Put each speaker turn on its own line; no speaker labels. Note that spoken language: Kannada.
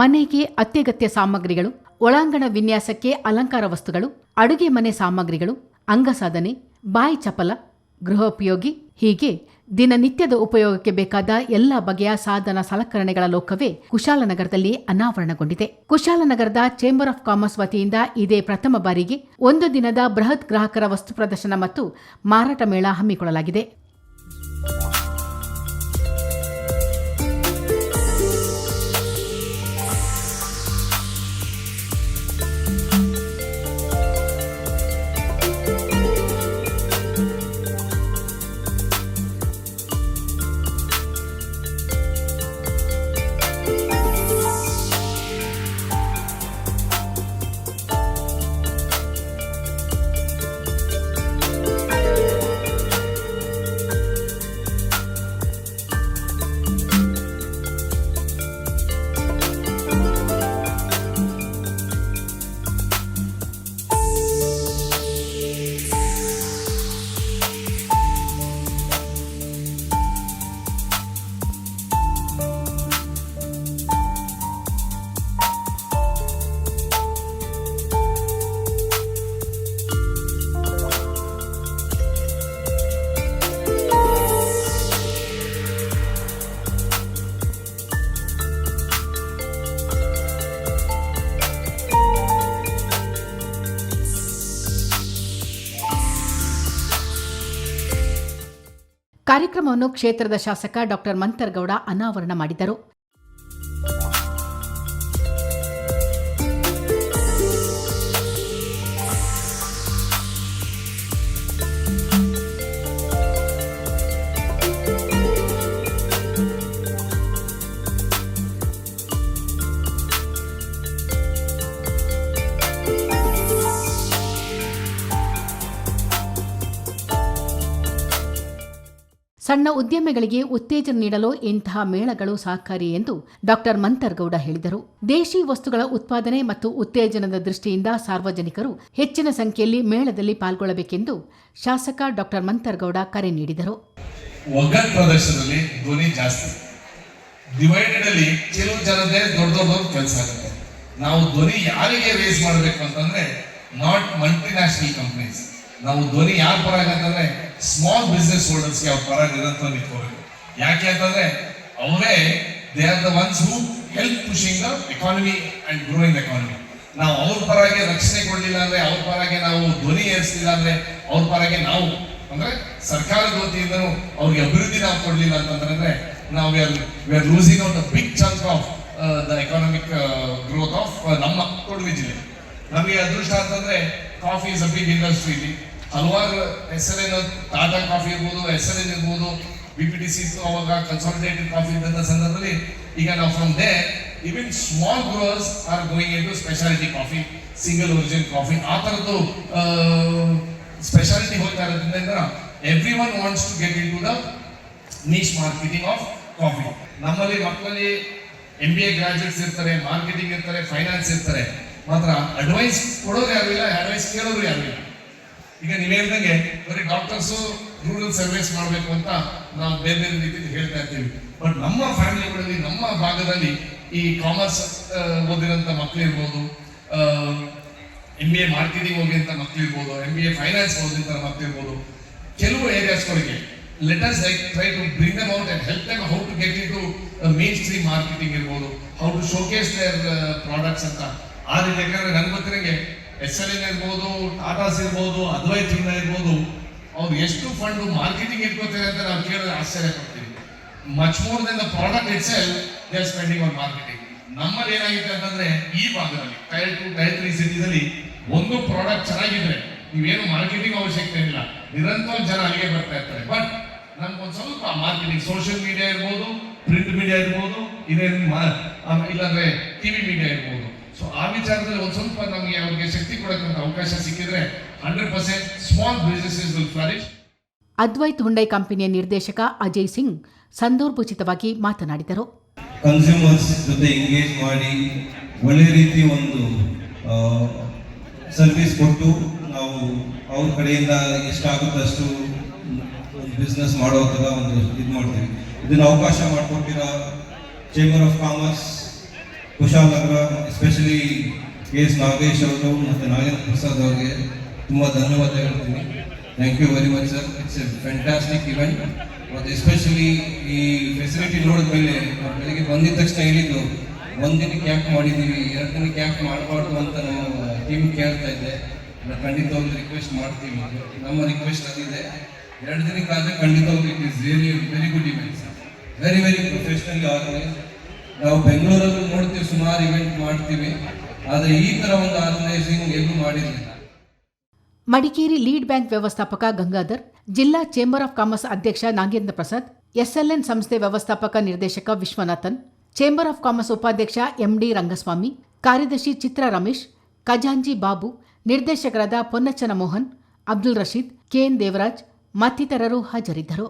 ಮನೆಗೆ ಅತ್ಯಗತ್ಯ ಸಾಮಗ್ರಿಗಳು, ಒಳಾಂಗಣ ವಿನ್ಯಾಸಕ್ಕೆ ಅಲಂಕಾರ ವಸ್ತುಗಳು, ಅಡುಗೆ ಮನೆ ಸಾಮಗ್ರಿಗಳು, ಅಂಗಸಾಧನೆ, ಬಾಯಿ ಚಪಲ, ಗೃಹೋಪಯೋಗಿ, ಹೀಗೆ ದಿನನಿತ್ಯದ ಉಪಯೋಗಕ್ಕೆ ಬೇಕಾದ ಎಲ್ಲ ಬಗೆಯ ಸಾಧನ ಸಲಕರಣೆಗಳ ಲೋಕವೇ ಕುಶಾಲನಗರದಲ್ಲಿ ಅನಾವರಣಗೊಂಡಿದೆ. ಕುಶಾಲನಗರದ ಚೇಂಬರ್ ಆಫ್ ಕಾಮರ್ಸ್ ವತಿಯಿಂದ ಇದೇ ಪ್ರಥಮ ಬಾರಿಗೆ ಒಂದು ದಿನದ ಬೃಹತ್ ಗ್ರಾಹಕರ ವಸ್ತು ಪ್ರದರ್ಶನ ಮತ್ತು ಮಾರಾಟ ಮೇಳ ಹಮ್ಮಿಕೊಳ್ಳಲಾಗಿದೆ. ಕಾರ್ಯಕ್ರಮವನ್ನು ಕ್ಷೇತ್ರದ ಶಾಸಕ ಡಾಕ್ಟರ್ ಮಂತರ್ಗೌಡ ಅನಾವರಣ ಮಾಡಿದರು. ಸಣ್ಣ ಉದ್ಯಮಿಗಳಿಗೆ ಉತ್ತೇಜನ ನೀಡಲು ಇಂತಹ ಮೇಳಗಳು ಸಹಕಾರಿ ಎಂದು ಡಾಕ್ಟರ್ ಮಂತರ್ಗೌಡ ಹೇಳಿದರು. ದೇಶಿ ವಸ್ತುಗಳ ಉತ್ಪಾದನೆ ಮತ್ತು ಉತ್ತೇಜನದ ದೃಷ್ಟಿಯಿಂದ ಸಾರ್ವಜನಿಕರು ಹೆಚ್ಚಿನ ಸಂಖ್ಯೆಯಲ್ಲಿ ಮೇಳದಲ್ಲಿ ಪಾಲ್ಗೊಳ್ಳಬೇಕೆಂದು ಶಾಸಕ ಡಾಕ್ಟರ್ ಮಂತರ್ಗೌಡ ಕರೆ ನೀಡಿದರು.
ಒಗ್ಗಟ್ಟು ಪ್ರದರ್ಶನದಲ್ಲಿ ಧ್ವನಿ ಜಾಸ್ತಿ. ಡಿವೈಡೆಡ್ ಅಲ್ಲಿ ಕೆಲವು ಜನದೇ ದೊಡ್ಡ ದೊಡ್ಡ ಕೆಲಸ ಆಗುತ್ತೆ. ನಾವು ಧ್ವನಿ ಯಾರಿಗೆ ರೇಸ್ ಮಾಡಬೇಕು ಅಂತಂದ್ರೆ ನಾಟ್ ಮಲ್ಟಿನ್ಯಾಷನಲ್ ಕಂಪನೀಸ್ ನಾವು ಧ್ವನಿ ಯಾರ ಪರಾಗ ಅಂತಂದ್ರೆ ಸ್ಮಾಲ್ ಬಿಸ್ನೆಸ್ ಹೋಲ್ಡರ್ಸ್ಗೆ ಅವ್ರ ಪರಾಗ ನಿರಂತರ ನಿಂತ್ಕೋಬೇಕು. ಯಾಕೆ ಅಂತಂದ್ರೆ ಅವರೇ they are the ones who help pushing the economy and growing economy ನಾವು ಅವ್ರ ಪರಾಗೆ ರಕ್ಷಣೆ ಕೊಡಲಿಲ್ಲ ಅಂದ್ರೆ, ಅವ್ರ ಪರಾಗೆ ನಾವು ಧ್ವನಿ ಏರಿಸಲಿಲ್ಲ ಅಂದ್ರೆ, ಅವ್ರ ಪರಾಗೆ ನಾವು, ಅಂದ್ರೆ ಸರ್ಕಾರದ ವತಿಯಿಂದನೂ ಅವ್ರಿಗೆ ಅಭಿವೃದ್ಧಿ ನಾವು ಕೊಡಲಿಲ್ಲ ಅಂತಂದ್ರೆ ನಾವು we are losing out the big chunk of the economic growth of ನಮ್ಮ ಕೊಡಗು ಜಿಲ್ಲೆ. ನಮಗೆ ಅದೃಷ್ಟ ಅಂತಂದ್ರೆ ಕಾಫಿ ಇಸ್ ಅ ಇಂಡಸ್ಟ್ರಿ ಇಲ್ಲಿ. ಹಲವಾರು ಹೆಸರಿನ ಟಾಟಾ ಕಾಫಿ ಇರ್ಬೋದು, ಹೆಸರಿನ ಇರ್ಬೋದು ಬಿ ಪಿ ಟಿ ಸಿ ಅವಾಗ ಕನ್ಸಾಲಿಡೇಟೆಡ್ ಕಾಫಿ ಇದ್ದಂಥ ಸಂದರ್ಭದಲ್ಲಿ ಈಗ ನಾವು from they even small growers are going into specialty coffee single origin coffee ಆ ಥರದ್ದು ಸ್ಪೆಷಾಲಿಟಿ ಹೋಗ್ತಾ ಇರೋದ್ರಿಂದ everyone wants to get into the niche marketing of coffee ನಮ್ಮಲ್ಲಿ ಮಕ್ಕಳಲ್ಲಿ ಎಂ ಬಿ ಎ ಗ್ರಾಜುಯೇಟ್ಸ್ ಇರ್ತಾರೆ ಮಾರ್ಕೆಟಿಂಗ್ ಇರ್ತಾರೆ ಫೈನಾನ್ಸ್ ಇರ್ತಾರೆ. ಮಾತ್ರ ಅಡ್ವೈಸ್ ಕೊಡೋರು ಯಾರು ಇಲ್ಲ ಅಡ್ವೈಸ್ ಕೇಳೋರು ಯಾರು ಇಲ್ಲ. ಈಗ ನೀವು ಹೇಳ್ದಂಗೆ ಬರೀ ಡಾಕ್ಟರ್ಸು ರೂರಲ್ ಸರ್ವಿಸ್ ಮಾಡಬೇಕು ಅಂತ ನಾವು ಬೇರೆ ಬೇರೆ ರೀತಿಯಲ್ಲಿ ಹೇಳ್ತಾ ಇರ್ತೀವಿ ಬಟ್ ನಮ್ಮ ಫ್ಯಾಮಿಲಿಗಳಲ್ಲಿ ನಮ್ಮ ಭಾಗದಲ್ಲಿ ಈ ಕಾಮರ್ಸ್ ಓದಿರೋಂಥ ಮಕ್ಕಳಿರ್ಬೋದು ಎಂ ಬಿ ಎ ಮಾರ್ಕೆಟಿಂಗ್ ಹೋಗಿಂತ ಮಕ್ಕಳಿರ್ಬೋದು ಎಂ ಬಿ ಎ ಫೈನಾನ್ಸ್ ಓದಿದಂಥ ಮಕ್ಕಳಿರ್ಬೋದು ಕೆಲವು ಏರಿಯಾಸ್ಗಳಿಗೆ let us like try to bring them out and help them how to get into mainstream marketing ಇರ್ಬೋದು how to showcase their products ಅಂತ. ಆ ಯಾಕಂದ್ರೆ ನನ್ಗೆ ಗೊತ್ತಿರಂಗೆ ಎಸ್ ಎಲ್ ಎನ್ ಇರ್ಬೋದು ಟಾಟಾಸ್ ಇರ್ಬೋದು ಅದ್ವೈತ್ ಇಂದ ಇರ್ಬೋದು, ಅವ್ರು ಎಷ್ಟು ಫಂಡ್ ಮಾರ್ಕೆಟಿಂಗ್ ಇಟ್ಕೋತಾರೆ ಅಂತ ನಾವು ಕೇಳಿದ್ರೆ ಆಶ್ಚರ್ಯ ಪಡ್ತೀವಿ. Much more than the product it'll they are spending on marketing ನಮ್ಮಲ್ಲಿ ಏನಾಗಿದೆ ಅಂತಂದ್ರೆ, ಈ ಭಾಗದಲ್ಲಿ ಟೈರ್ ಟು ಟೈರ್ ತ್ರೀ ಸಿಟೀಸಲ್ಲಿ ಒಂದು ಪ್ರಾಡಕ್ಟ್ ಚೆನ್ನಾಗಿದ್ರೆ ನೀವೇನು ಮಾರ್ಕೆಟಿಂಗ್ ಅವಶ್ಯಕತೆ ಇಲ್ಲ. ನಿರಂತರ ಜನ ಅಲ್ಲಿಗೆ ಬರ್ತಾ ಇರ್ತಾರೆ. ಬಟ್ ನಮ್ಗೊಂದು ಸ್ವಲ್ಪ ಮಾರ್ಕೆಟಿಂಗ್ ಸೋಷಿಯಲ್ ಮೀಡಿಯಾ ಇರ್ಬೋದು ಪ್ರಿಂಟ್ ಮೀಡಿಯಾ ಇರ್ಬೋದು, ಇದೇನು ಇಲ್ಲಾಂದ್ರೆ ಟಿವಿ ಮೀಡಿಯಾ ಇರ್ಬೋದು. ಸೊ ಆ ವಿಚಾರದಲ್ಲಿ ಒಂದು ಸ್ವಲ್ಪ ನಮಗೆ ಅವರಿಗೆ ಶಕ್ತಿ ಕೊಡಕ್ಕಂತ ಅವಕಾಶ ಸಿಕ್ಕಿದ್ರೆ hundred percent small businesses will flourish
Advaith Hyundai ಕಂಪನಿಯ ನಿರ್ದೇಶಕ ಅಜಯ್ ಸಿಂಗ್ ಸಂದರ್ಭೋಚಿತವಾಗಿ ಮಾತನಾಡಿದರು.
ಕನ್ಸ್ಯೂಮರ್ಸ್ ಜೊತೆ ಎಂಗೇಜ್ ಮಾಡಿ ಒಳ್ಳೆ ರೀತಿ ಒಂದು ಸರ್ವಿಸ್ ಕೊಟ್ಟು ನಾವು ಅವ್ರ ಕಡೆಯಿಂದ ಎಷ್ಟಾಗುತ್ತಷ್ಟು ಬಿಸ್ನೆಸ್ ಮಾಡೋ ಥರ ಒಂದು ಇದು ಮಾಡ್ತೀವಿ. ಇದನ್ನು ಅವಕಾಶ ಮಾಡಿಕೊಟ್ಟಿರೋ chamber of commerce Kushalnagar especially K S Nagesh ಅವರು ಮತ್ತು ನಾಗೇಂದ್ರ ಪ್ರಸಾದ್ ಅವರಿಗೆ ತುಂಬ ಧನ್ಯವಾದ ಹೇಳ್ತೀನಿ. Thank you very much sir it's a fantastic event ಮತ್ತು ಎಸ್ಪೆಷಲಿ ಈ ಫೆಸಿಲಿಟಿ ನೋಡಿದ ಮೇಲೆ ನಾವು ಬೆಳಿಗ್ಗೆ ಬಂದಿದ ತಕ್ಷಣ ಹೇಳಿದ್ದು ಒಂದಿನ ಕ್ಯಾಂಪ್ ಮಾಡಿದ್ದೀವಿ, ಎರಡು ದಿನ ಕ್ಯಾಂಪ್ ಮಾಡಬಾರ್ದು ಅಂತ ನಾವು ಟೀಮ್ ಕೇಳ್ತಾ ಇದ್ದೆ ಖಂಡಿತ ಒಂದು ರಿಕ್ವೆಸ್ಟ್ ಮಾಡ್ತೀವಿ ನಮ್ಮ ರಿಕ್ವೆಸ್ಟ್ ಅದಿದೆ. ಎರಡು ದಿನಕ್ಕಾದರೆ ಖಂಡಿತವಾಗಿ it is really very good event very very professionally organise ನಾವು ಬೆಂಗಳೂರಲ್ಲೂ ನೋಡ್ತೀವಿ, ಸುಮಾರು ಇವೆಂಟ್ ಮಾಡ್ತೀವಿ. ಆದರೆ ಈ ತರ ಒಂದು ಆರ್ಗನೈಸಿಂಗ್ ಎಲ್ಲೂ ಮಾಡಿರಲಿಲ್ಲ
ಮಡಿಕೇರಿ ಲೀಡ್ ಬ್ಯಾಂಕ್ ವ್ಯವಸ್ಥಾಪಕ ಗಂಗಾಧರ್, ಜಿಲ್ಲಾ ಚೇಂಬರ್ ಆಫ್ ಕಾಮರ್ಸ್ ಅಧ್ಯಕ್ಷ ನಾಗೇಂದ್ರ ಪ್ರಸಾದ್, ಎಸ್ಎಲ್ಎನ್ ಸಂಸ್ಥೆ ವ್ಯವಸ್ಥಾಪಕ ನಿರ್ದೇಶಕ ವಿಶ್ವನಾಥನ್, ಚೇಂಬರ್ ಆಫ್ ಕಾಮರ್ಸ್ ಉಪಾಧ್ಯಕ್ಷ ಎಂಡಿ ರಂಗಸ್ವಾಮಿ, ಕಾರ್ಯದರ್ಶಿ ಚಿತ್ರ ರಮೇಶ್ ಖಜಾಂಜಿ ಬಾಬು, ನಿರ್ದೇಶಕರಾದ ಪೊನ್ನಚ್ಚನ ಮೋಹನ್ ಅಬ್ದುಲ್ ರಶೀದ್ ಕೆಎನ್ ದೇವರಾಜ್ ಮತ್ತಿತರರು ಹಾಜರಿದ್ದರು.